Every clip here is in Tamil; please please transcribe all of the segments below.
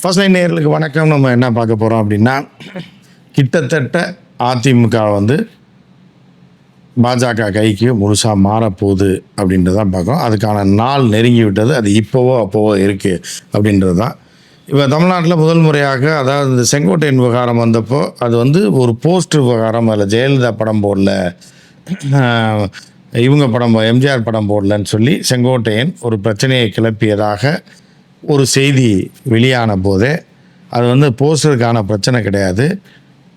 ஃபர்ஸ்ட் லைன் நேர்களுக்கு வணக்கம். நம்ம என்ன பார்க்க போகிறோம் அப்படின்னா கிட்டத்தட்ட அதிமுக வந்து பாஜக கைக்கு முழுசாக மாறப்போகுது அப்படின்றது தான் பார்க்குறோம் அதுக்கான நாள் நெருங்கி விட்டது. அது இப்போவோ அப்போவோ இருக்குது அப்படின்றது தான் இப்போ தமிழ்நாட்டில் முதல் முறையாக அதாவது இந்த செங்கோட்டையன் விவகாரம் வந்தப்போ அது வந்து ஒரு போஸ்டர் விவகாரம் அதில் ஜெயலலிதா படம் போடல இவங்க படம் எம்ஜிஆர் படம் போடலன்னு சொல்லி செங்கோட்டையன் ஒரு பிரச்சனையை கிளப்பியதாக ஒரு செய்தி வெளியான போதே அது வந்து போஸ்டருக்கான பிரச்சனை கிடையாது.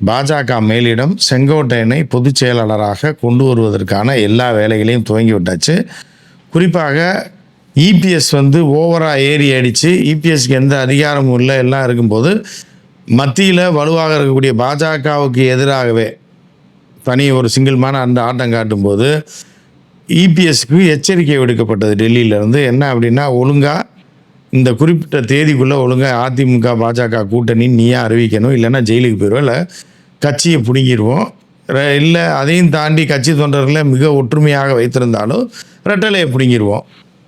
பாஜக மேலிடம் செங்கோட்டையனை பொதுச் செயலாளராக கொண்டு வருவதற்கான எல்லா வேலைகளையும் துவங்கி விட்டாச்சு. குறிப்பாக இபிஎஸ் வந்து ஓவராக ஏறி அடித்து இபிஎஸ்க்கு எந்த அதிகாரமும் இல்லை எல்லாம் இருக்கும்போது மத்தியில் வலுவாக இருக்கக்கூடிய பாஜகவுக்கு எதிராகவே தனி ஒரு சிங்கிள்மான அந்த ஆட்டம் காட்டும்போது இபிஎஸ்க்கு எச்சரிக்கை விடுக்கப்பட்டது டெல்லியிலேருந்து. என்ன அப்படின்னா ஒழுங்காக இந்த குறிப்பிட்ட தேதிக்குள்ளே ஒழுங்காக அதிமுக பாஜக கூட்டணி நீயே அறிவிக்கணும்? இல்லைன்னா ஜெயிலுக்கு போயிடுவோம் இல்லை கட்சியை பிடுங்கிடுவோம். இல்லை அதையும் தாண்டி கட்சி தொண்டர்களை மிக ஒற்றுமையாக வைத்திருந்தாலும் ரெட்டலையை பிடுங்கிடுவோம்.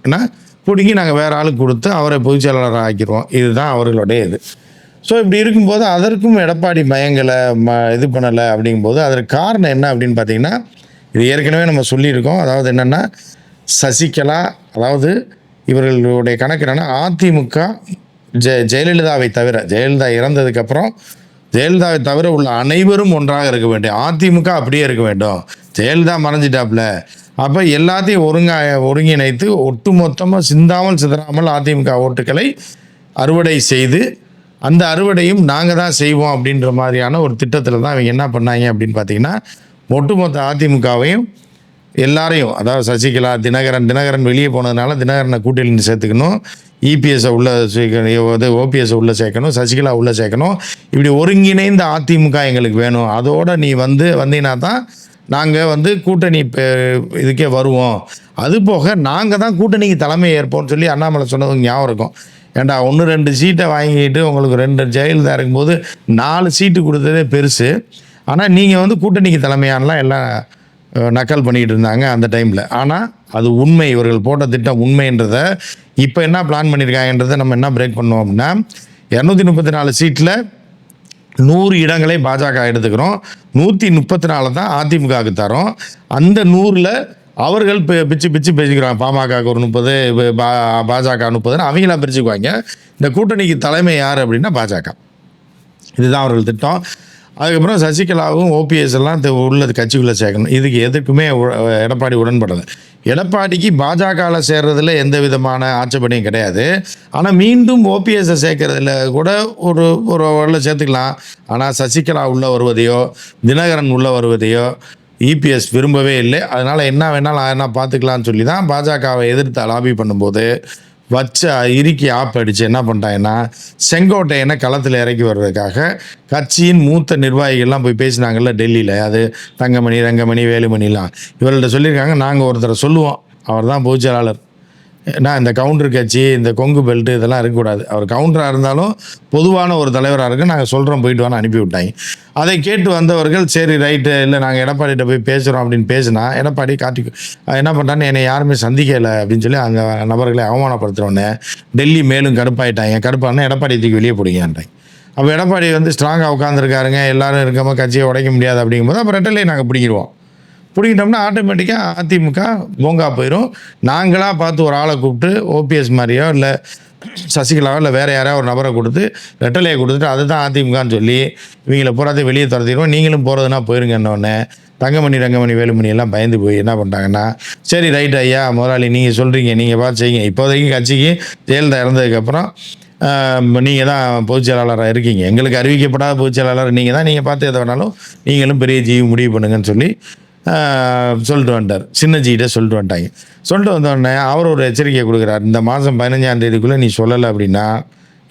ஏன்னா பிடுங்கி நாங்கள் வேறு ஆளுக்கு கொடுத்து அவரை பொதுச் செயலாளராக ஆக்கிடுவோம். இதுதான் அவர்களுடைய இது. ஸோ இப்படி இருக்கும்போது அதற்கும் எடப்பாடி பயங்களை ம இது பண்ணலை அப்படிங்கும்போது அதற்கு காரணம் என்ன அப்படின்னு பார்த்தீங்கன்னா இது ஏற்கனவே நம்ம சொல்லியிருக்கோம். அதாவது என்னென்னா சசிகலா அதாவது இவர்களுடைய கணக்கு என்னென்னா அதிமுக ஜெ ஜெயலலிதாவை தவிர ஜெயலலிதா இறந்ததுக்கப்புறம் ஜெயலலிதாவை தவிர உள்ள அனைவரும் ஒன்றாக இருக்க வேண்டும். அதிமுக அப்படியே இருக்க வேண்டும். ஜெயலலிதா மறைஞ்சிட்டாப்புல. அப்போ எல்லாத்தையும் ஒருங்கா ஒருங்கிணைத்து ஒட்டுமொத்தமாக சிந்தாமல் சிதறாமல் அதிமுக ஓட்டுக்களை அறுவடை செய்து அந்த அறுவடையும் நாங்கள் தான் செய்வோம் அப்படின்ற மாதிரியான ஒரு திட்டத்தில் தான் அவங்க என்ன பண்ணாங்க அப்படின்னு பார்த்தீங்கன்னா ஒட்டுமொத்த அதிமுகவையும் எல்லாரையும் அதாவது சசிகலா தினகரன் தினகரன் வெளியே போனதுனால தினகரனை கூட்டணி சேர்த்துக்கணும். இபிஎஸ்ஸை உள்ள சேர்க்கணும் இது ஓபிஎஸ்ஸை உள்ளே சேர்க்கணும் சசிகலா உள்ளே சேர்க்கணும். இப்படி ஒருங்கிணைந்த அதிமுக எங்களுக்கு வேணும். அதோட நீ வந்து வந்தீங்கன்னா தான் நாங்கள் வந்து கூட்டணி இதுக்கே வருவோம். அது போக நாங்கள் தான் கூட்டணிக்கு தலைமை ஏற்போம்னு சொல்லி அண்ணாமலை சொன்னது ஞாபகம் இருக்கும். ஏண்டா ஒன்று ரெண்டு சீட்டை வாங்கிட்டு உங்களுக்கு ரெண்டு ஜெயலலிதா இருக்கும்போது நாலு சீட்டு கொடுத்ததே பெருசு. ஆனால் நீங்கள் வந்து கூட்டணிக்கு தலைமையானலாம் எல்லாம் நக்கல் பண்ணிக்கிட்டு இருந்தாங்க அந்த டைமில். ஆனால் அது உண்மை. இவர்கள் போட்ட திட்டம் உண்மைன்றதை இப்போ என்ன பிளான் பண்ணியிருக்காங்கன்றதை நம்ம என்ன பிரேக் பண்ணோம் அப்படின்னா இரநூத்தி முப்பத்தி நாலு சீட்டில் நூறு இடங்களை பாஜக எடுத்துக்கிறோம். நூற்றி முப்பத்தி நாலு தான் அதிமுகவுக்கு தரோம். அந்த நூறில் அவர்கள் பிச்சு பிச்சு பேசிக்கிறாங்க. பாமகவுக்கு ஒரு முப்பது பாஜக முப்பதுன்னு அவங்களாம் பிரிச்சுக்குவாங்க. இந்த கூட்டணிக்கு தலைமை யார் அப்படின்னா பாஜக. இதுதான் அவர்கள் திட்டம். அதுக்கப்புறம் சசிகலாவும் ஓபிஎஸ் எல்லாம் த- உள்ள கட்சிக்குள்ளே சேர்க்கணும். இதுக்கு எதுக்குமே உ- எடப்பாடி உடன்படலை. எடப்பாடிக்கு பாஜகவில் சேர்றதுல எந்த விதமான ஆட்சேபனையும் கிடையாது. ஆனால் மீண்டும் ஓபிஎஸ்ஸை சேர்க்கறதுல கூட ஒரு ஒரு உள்ள சேர்த்துக்கலாம். ஆனால் சசிகலா உள்ளே வருவதையோ தினகரன் உள்ளே வருவதையோ இபிஎஸ் விரும்பவே இல்லை. அதனால் என்ன வேணாலும் என்ன பார்த்துக்கலாம்னு சொல்லி தான் பாஜகவை எதிர்த்து லாபி பண்ணும்போது வச்ச இறுக்கி ஆப் அடித்து என்ன பண்ணிட்டாங்கன்னா செங்கோட்டையனை களத்தில் இறக்கி வர்றதுக்காக கட்சியின் மூத்த நிர்வாகிகள்லாம் போய் பேசினாங்கல்ல டெல்லியில். அது தங்கமணி ரங்கமணி வேலுமணிலாம். இவர்கள்ட்ட சொல்லியிருக்காங்க நாங்கள் ஒருத்தரை சொல்லுவோம். அவர் தான் பொதுச்செயலாளர் ஏன்னா இந்த கவுண்டர் கட்சி இந்த கொங்கு பெல்ட் இதெல்லாம் இருக்கக்கூடாது. அவர் கவுண்டராக இருந்தாலும் பொதுவான ஒரு தலைவராக இருக்கு நாங்கள் சொல்கிறோம் போயிட்டு வான்னு அனுப்பி விட்டாங்க. அதை கேட்டு வந்தவர்கள் சரி ரைட்டு இல்லை நாங்கள் எடப்பாடிகிட்ட போய் பேசுகிறோம் அப்படின்னு பேசினா எடப்பாடி காட்டி என்ன பண்ணுறான்னு என்னை யாருமே சந்திக்கலை அப்படின்னு சொல்லி அந்த நபர்களை அவமானப்படுத்துகிறோன்னே டெல்லி மேலும் கடுப்பாயிட்டாங்க. கடுப்பானே எடப்பாடி தூக்கி வெளியே பிடிங்கன்றாங்க. அப்போ எடப்பாடி வந்து ஸ்ட்ராங்காக உட்காந்துருக்காருங்க எல்லாரும் இருக்காமல் கட்சியை உடைக்க முடியாது அப்படிங்கும்போது அப்போ ரெட்டலையை நாங்கள் பிடிக்கிடுவோம். பிடிக்கிட்டோம்னா ஆட்டோமேட்டிக்காக அதிமுக பூங்கா போயிடும் நாங்களாக பார்த்து ஒரு ஆளை கூப்பிட்டு ஓபிஎஸ் மாதிரியோ இல்லை சசிகலாவோ இல்லை வேறு யாரையோ ஒரு நபரை கொடுத்து ரெட்டலையை கொடுத்துட்டு அதுதான் அதிமுகன்னு சொல்லி இவங்கள பூராத்தையும் வெளியே துரத்திடுவோம். நீங்களும் போகிறதுனா போயிருங்கன்னொடனே தங்கமணி ரங்கமணி வேலுமணி எல்லாம் பயந்து போய் என்ன பண்ணிட்டாங்கன்னா சரி ரைட் ஐயா முதலாளி நீங்கள் சொல்கிறீங்க நீங்கள் பார்த்து செய்யுங்க. இப்போதைக்கு கட்சிக்கு ஜெயலலிதா இறந்ததுக்கப்புறம் நீங்கள் தான் பொதுச் செயலாளராக இருக்கீங்க. எங்களுக்கு அறிவிக்கப்படாத பொதுச் செயலாளர் நீங்கள் தான். நீங்கள் பார்த்து எதை வேணாலும் நீங்களும் பெரிய ஜீவி முடிவு பண்ணுங்கன்னு சொல்லி சொல்லிட்டு வந்துட்டார். சின்னஜிகிட்ட சொல்லிட்டு வந்துட்டாங்க. சொல்லிட்டு வந்தோடனே அவர் ஒரு எச்சரிக்கை கொடுக்குறார். இந்த மாதம் பதினஞ்சாம் தேதிக்குள்ளே நீ சொல்லலை அப்படின்னா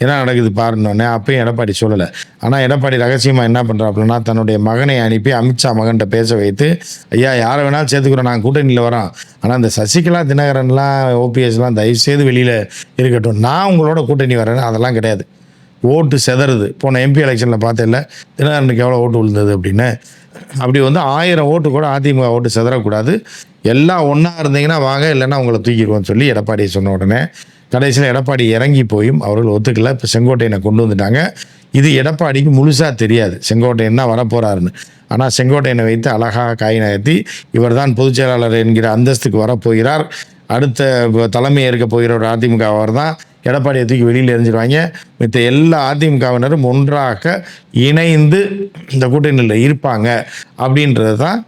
என்ன நடக்குது பாருன்னொடனே அப்பயும் எடப்பாடி சொல்லலை. ஆனால் எடப்பாடி ரகசியமாக என்ன பண்ணுறாப்புலன்னா தன்னுடைய மகனை அனுப்பி அமித்ஷா மகன்கிட்ட பேச வைத்து ஐயா யாரை வேணாலும் சேர்த்துக்கிறோம் நாங்கள் கூட்டணியில் வரோம். ஆனால் இந்த சசிகலா தினகரன்லாம் ஓபிஎஸ்லாம் தயவுசெய்து வெளியில் இருக்கட்டும். நான் உங்களோட கூட்டணி வரேன்னு அதெல்லாம் கிடையாது. ஓட்டு செதறுது. போன எம்பி எலெக்ஷனில் பார்த்தேன்ல தினகரனுக்கு எவ்வளோ ஓட்டு விழுந்தது அப்படின்னு. அப்படி வந்து ஆயிரம் ஓட்டு கூட அதிமுக ஓட்டு செதறக்கூடாது. எல்லாம் ஒன்றா இருந்தீங்கன்னா வாங்க இல்லைன்னா உங்களை தூக்கிடுவோம்னு சொல்லி எடப்பாடி சொன்ன உடனே கடைசியில் எடப்பாடி இறங்கி போயும். அவர்கள் ஒத்துக்கல. இப்போ செங்கோட்டையனை கொண்டு வந்துட்டாங்க. இது எடப்பாடிக்கு முழுசாக தெரியாது. செங்கோட்டையன் தான் வரப்போகிறாருன்னு ஆனால் செங்கோட்டையனை வைத்து அழகாக காய் நகர்த்தி இவர் தான் பொதுச் செயலாளர் என்கிற அந்தஸ்துக்கு வரப்போகிறார். அடுத்த தலைமை ஏற்க போகிற ஒரு அதிமுக அவர் தான். எடப்பாடியை தூக்கி வெளியில் எரிஞ்சிருவாங்க. மித்த எல்லா அதிமுகவினரும் ஒன்றாக இணைந்து இந்த கூட்டணியில் இருப்பாங்க. அப்படின்றது தான்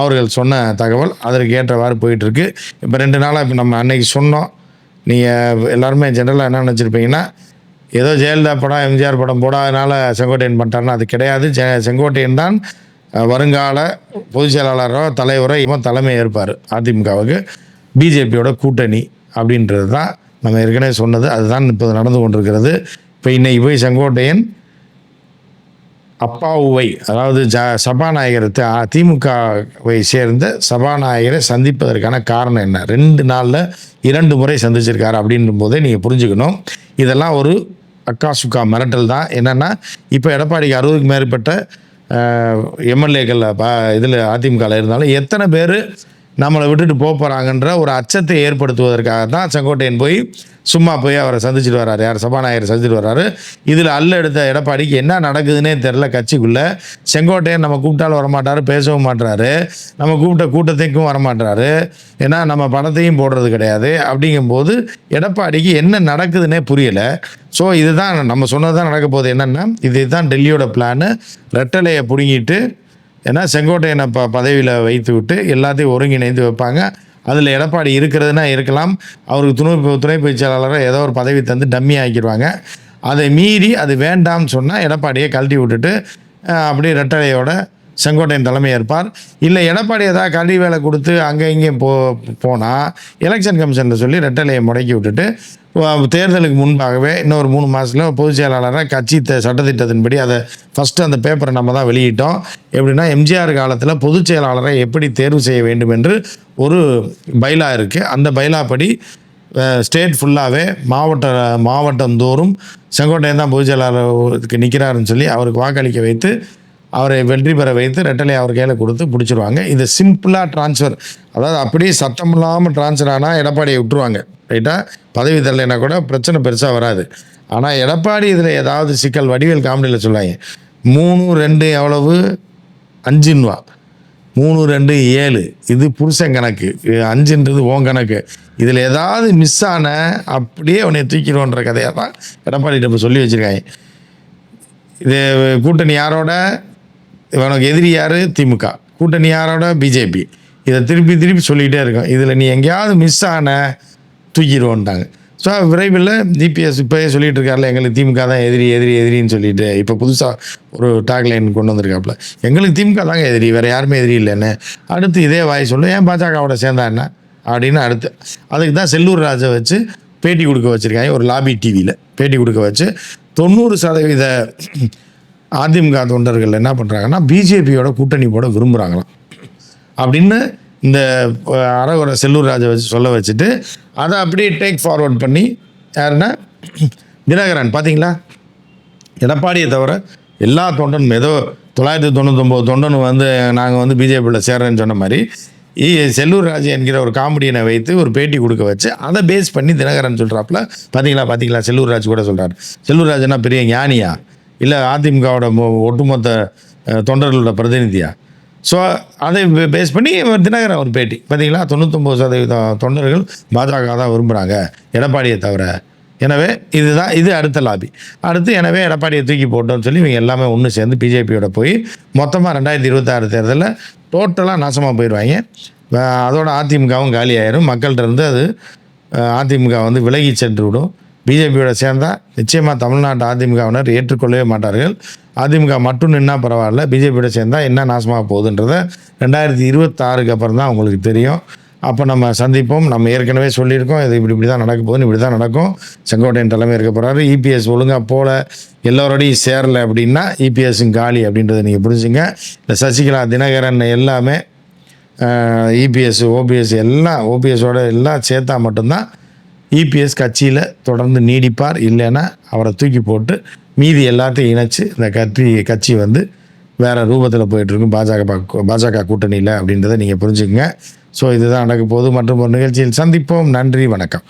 அவர்கள் சொன்ன தகவல். அதற்கு ஏற்றவாறு போயிட்டுருக்கு. இப்போ ரெண்டு நாளாக இப்போ நம்ம அன்னைக்கு சொன்னோம். நீங்கள் எல்லாருமே ஜென்ரலாக என்ன நினச்சிருப்பீங்கன்னா ஏதோ ஜெயலலிதா படம் எம்ஜிஆர் படம் போடாதனால செங்கோட்டையன் பண்ணிட்டாருன்னா அது கிடையாது. ஜெ செங்கோட்டையன் தான் வருங்கால பொதுச் செயலாளரோ தலைவரோ இவன் தலைமை ஏற்பார் அதிமுகவுக்கு பிஜேபியோட கூட்டணி அப்படின்றது தான் நம்ம ஏற்கனவே சொன்னது அதுதான் இப்போது நடந்து கொண்டிருக்கிறது. இப்போ இன்னைக்கு போய் செங்கோட்டையன் அப்பாவுவை அதாவது ஜ சபாநாயகர் தி- திமுகவை சேர்ந்த சபாநாயகரை சந்திப்பதற்கான காரணம் என்ன? ரெண்டு நாளில் இரண்டு முறை சந்திச்சிருக்காரு அப்படின்ற போதே நீங்கள் புரிஞ்சுக்கணும். இதெல்லாம் ஒரு அக்கா சுக்கா மிரட்டல் தான். என்னென்னா இப்போ எடப்பாடிக்கு அறுபதுக்கு மேற்பட்ட எம்எல்ஏக்கள் இதில் அதிமுகவில் இருந்தாலும் எத்தனை பேர் நம்மளை விட்டுட்டு போக போகிறாங்கன்ற ஒரு அச்சத்தை ஏற்படுத்துவதற்காக தான் செங்கோட்டையன் போய் சும்மா போய் அவரை சந்திச்சுட்டு வர்றாரு. யார்? சபாநாயகரை சந்திச்சுட்டு வர்றாரு. இதில் அல்ல எடுத்த எடப்பாடிக்கு என்ன நடக்குதுன்னே தெரில கட்சிக்குள்ளே. செங்கோட்டையன் நம்ம கூப்பிட்டாலும் வரமாட்டாரு பேசவும் மாட்டாரு நம்ம கூப்பிட்ட கூட்டத்துக்கும் வரமாட்டாரு ஏன்னா நம்ம பணத்தையும் போடுறது கிடையாது. அப்படிங்கும்போது எடப்பாடிக்கு என்ன நடக்குதுன்னே புரியலை. ஸோ இதுதான் நம்ம சொன்னது தான் நடக்க போகுது என்னென்னா இதுதான் டெல்லியோட பிளானு ரெட்டலையை பிடுங்கிட்டு ஏன்னா செங்கோட்டையனை ப பதவியில் வைத்து விட்டு எல்லாத்தையும் ஒருங்கிணைந்து வைப்பாங்க. அதில் எடப்பாடி இருக்கிறதுனா இருக்கலாம். அவருக்கு துணை துணை பொதுச் ஏதோ ஒரு பதவி தந்து டம்மி ஆக்கிடுவாங்க. அதை மீறி அது வேண்டாம்னு சொன்னால் எடப்பாடியை கழட்டி விட்டுட்டு அப்படியே ரெட்டலையோட செங்கோட்டையன் தலைமை ஏற்பார் இல்லை எடப்பாடி ஏதாவது கல்வி வேலை கொடுத்து அங்கே இங்கேயும் போ போனால் எலெக்ஷன் கமிஷனில் சொல்லி ரெட்டலையை முடக்கி விட்டுட்டு தேர்தலுக்கு முன்பாகவே இன்னொரு மூணு மாதத்தில் பொதுச் செயலாளராக கட்சி த சட்டத்திட்டத்தின்படி அதை ஃபஸ்ட்டு அந்த பேப்பரை நம்ம தான் வெளியிட்டோம். எப்படின்னா எம்ஜிஆர் காலத்தில் பொதுச் செயலாளரை எப்படி தேர்வு செய்ய வேண்டும் என்று ஒரு பைலா இருக்குது அந்த பைலா படி ஸ்டேட் ஃபுல்லாகவே மாவட்ட மாவட்டந்தோறும் செங்கோட்டையன் தான் பொதுச் செயலாளருக்கு நிற்கிறாருன்னு சொல்லி அவருக்கு வாக்களிக்க வைத்து அவரை வெற்றி பெற வைத்து ரெட்டலை அவர் கையில் கொடுத்து பிடிச்சிருவாங்க. இதை சிம்பிளாக ட்ரான்ஸ்ஃபர் அதாவது அப்படியே சத்தம் இல்லாமல் ட்ரான்ஸ்ஃபர் ஆனால் எடப்பாடியை விட்டுருவாங்க. ரைட்டாக பதவி தரலைன்னா கூட பிரச்சனை பெருசாக வராது. ஆனால் எடப்பாடி இதில் ஏதாவது சிக்கல் வடிவேல் காமெடியில் சொல்லுவாங்க. மூணு ரெண்டு எவ்வளவு? அஞ்சுன்னுவா. மூணு ரெண்டு ஏழு. இது புருஷன் கணக்கு. அஞ்சுன்றது ஓன் கணக்கு. இதில் ஏதாவது மிஸ் ஆன அப்படியே உன்னை தூக்கிடுவோன்ற கதையை தான் எடப்பாடி இப்போ சொல்லி வச்சுருக்காங்க. இது கூட்டணி யாரோட? இவனுக்கு எதிரி யார்? திமுக. கூட்டணி யாரோட? பிஜேபி. இதை திருப்பி திருப்பி சொல்லிகிட்டே இருக்கோம். இதில் நீ எங்கேயாவது மிஸ் ஆன தூக்கிடுவோன்ட்டாங்க. ஸோ விரைவில் ஜிபிஎஸ் இப்போயே சொல்லிட்டு இருக்காருல எங்களுக்கு திமுக தான் எதிரி எதிரி எதிரின்னு சொல்லிட்டு இப்போ புதுசாக ஒரு டாக்லைன் கொண்டு வந்திருக்காப்புல. எங்களுக்கு திமுக தாங்க எதிரி வேறு யாருமே எதிரி இல்லைன்னு அடுத்து இதே வாய் சொல்லு ஏன் பாஜகவோட சேர்ந்தா என்ன? அப்படின்னு அடுத்து. அதுக்கு தான் செல்லூர் ராஜை வச்சு பேட்டி கொடுக்க வச்சுருக்காங்க ஒரு லாபி டிவியில் பேட்டி கொடுக்க வச்சு தொண்ணூறு சதவீத அதிமுக தொண்டர்கள் என்ன பண்ணுறாங்கன்னா பிஜேபியோட கூட்டணி போட விரும்புகிறாங்களாம் அப்படின்னு இந்த அரகுரை செல்லூர் ராஜை வச்சு சொல்ல வச்சுட்டு அதை அப்படியே டேக் ஃபார்வர்ட் பண்ணி யாருன்னா தினகரன் பார்த்தீங்களா எடப்பாடியை தவிர எல்லா தொண்டனும் ஏதோ தொள்ளாயிரத்தி தொண்ணூத்தொம்பது தொண்டன் வந்து நாங்கள் வந்து பிஜேபியில் சேர்றேன்னு சொன்ன மாதிரி செல்லூர் ராஜு என்கிற ஒரு காமெடியனை வைத்து ஒரு பேட்டி கொடுக்க வச்சு அதை பேஸ் பண்ணி தினகரன் சொல்கிறாப்புல பார்த்தீங்களா பார்த்தீங்களா செல்லூர் ராஜ் கூட சொல்கிறார் செல்லூர் ராஜுனா பெரிய ஞானியா? இல்லை அதிமுகவோட மொ- ஒட்டுமொத்த தொண்டர்களோட பிரதிநிதியா? ஸோ அதை பேஸ் பண்ணி தினகரன் ஒரு பேட்டி. பார்த்தீங்களா தொண்ணூத்தொம்பது சதவீதம் தொண்டர்கள் பாஜக தான் விரும்புகிறாங்க எடப்பாடியை தவிர. எனவே இதுதான் இது அடுத்த லாபி அடுத்து எனவே எடப்பாடியை தூக்கி போட்டோம்னு சொல்லி இவங்க எல்லாமே ஒன்று சேர்ந்து பிஜேபியோட போய் மொத்தமாக ரெண்டாயிரத்தி இருபத்தாறு தேர்தலில் டோட்டலாக நாசமாக போயிடுவாங்க அதோட அதிமுகவும் காலியாயிரும். மக்கள்கிட்ட இருந்து அது அதிமுக வந்து விலகி சென்று விடும். பிஜேபியோட சேர்ந்தால் நிச்சயமாக தமிழ்நாட்டு அதிமுகவினர் ஏற்றுக்கொள்ளவே மாட்டார்கள். அதிமுக மட்டும் நின்னா பரவாயில்ல பிஜேபியோட சேர்ந்தால் என்ன நாசமாக போகுதுன்றதை ரெண்டாயிரத்தி இருபத்தாறுக்கு அப்புறம் தான் உங்களுக்கு தெரியும். அப்போ நம்ம சந்திப்போம். நம்ம ஏற்கனவே சொல்லியிருக்கோம். இது இப்படி இப்படி தான் நடக்க போகுதுன்னு இப்படி தான் நடக்கும். செங்கோட்டையன் தலைமை இருக்க போகிறாரு இபிஎஸ் ஒழுங்காக போல எல்லோரோடையும் சேரலை அப்படின்னா இபிஎஸும் காலி அப்படின்றத நீங்கள் புரிஞ்சுங்க. இந்த சசிகலா தினகரன் எல்லாமே இபிஎஸ் ஓபிஎஸ் எல்லாம் ஓபிஎஸோட எல்லாம் சேர்த்தா மட்டும்தான் இபிஎஸ் கட்சியில் தொடர்ந்து நீடிப்பார் இல்லைன்னா அவரை தூக்கி போட்டு மீதி எல்லாத்தையும் இணைச்சி இந்த கட்சி கட்சி வந்து வேறு ரூபத்தில் போயிட்டுருக்கும் பாஜக பாஜக கூட்டணியில் அப்படின்றத நீங்கள் புரிஞ்சுக்கங்க. ஸோ இதுதான் நடக்க போகுது. மற்றும் ஒரு நிகழ்ச்சியில் சந்திப்போம். நன்றி வணக்கம்.